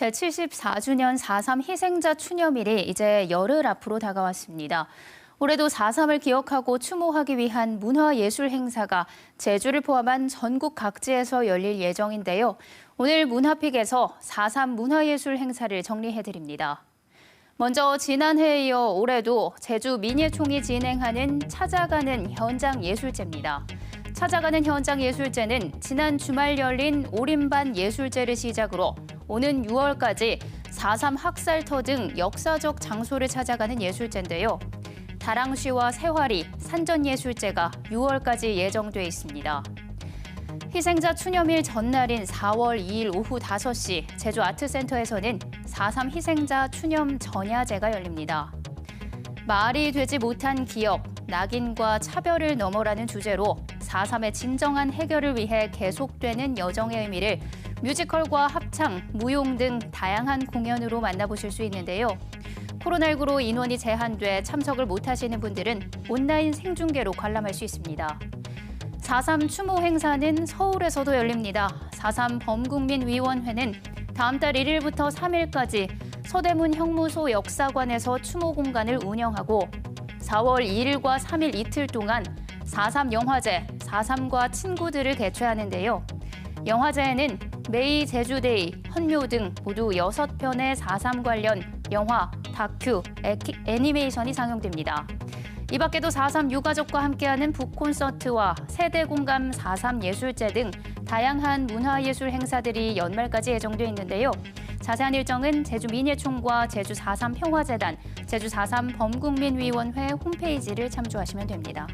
제74주년 4.3 희생자 추념일이 이제 열흘 앞으로 다가왔습니다. 올해도 4.3을 기억하고 추모하기 위한 문화예술 행사가 제주를 포함한 전국 각지에서 열릴 예정인데요. 오늘 문화픽에서 4.3 문화예술 행사를 정리해드립니다. 먼저 지난해에 이어 올해도 제주 민예총이 진행하는 찾아가는 현장 예술제입니다. 찾아가는 현장 예술제는 지난 주말 열린 오림반 예술제를 시작으로 오는 6월까지 4.3 학살터 등 역사적 장소를 찾아가는 예술제인데요. 다랑시와 세화리, 산전예술제가 6월까지 예정돼 있습니다. 희생자 추념일 전날인 4월 2일 오후 5시 제주 아트센터에서는 4.3 희생자 추념 전야제가 열립니다. 말이 되지 못한 기억, 낙인과 차별을 넘어라는 주제로 4.3의 진정한 해결을 위해 계속되는 여정의 의미를 뮤지컬과 합창, 무용 등 다양한 공연으로 만나보실 수 있는데요. 코로나19로 인원이 제한돼 참석을 못하시는 분들은 온라인 생중계로 관람할 수 있습니다. 4.3 추모 행사는 서울에서도 열립니다. 4.3 범국민위원회는 다음 달 1일부터 3일까지 서대문 형무소 역사관에서 추모 공간을 운영하고 4월 2일과 3일 이틀 동안 4.3 영화제, 4.3과 친구들을 개최하는데요. 영화제에는 메이 제주데이, 헌묘 등 모두 6편의 4.3 관련 영화, 다큐, 에키, 애니메이션이 상영됩니다. 이 밖에도 4.3 유가족과 함께하는 북콘서트와 세대공감 4.3 예술제 등 다양한 문화예술 행사들이 연말까지 예정돼 있는데요. 자세한 일정은 제주민예총과 제주 4.3 평화재단, 제주 4.3 범국민위원회 홈페이지를 참조하시면 됩니다.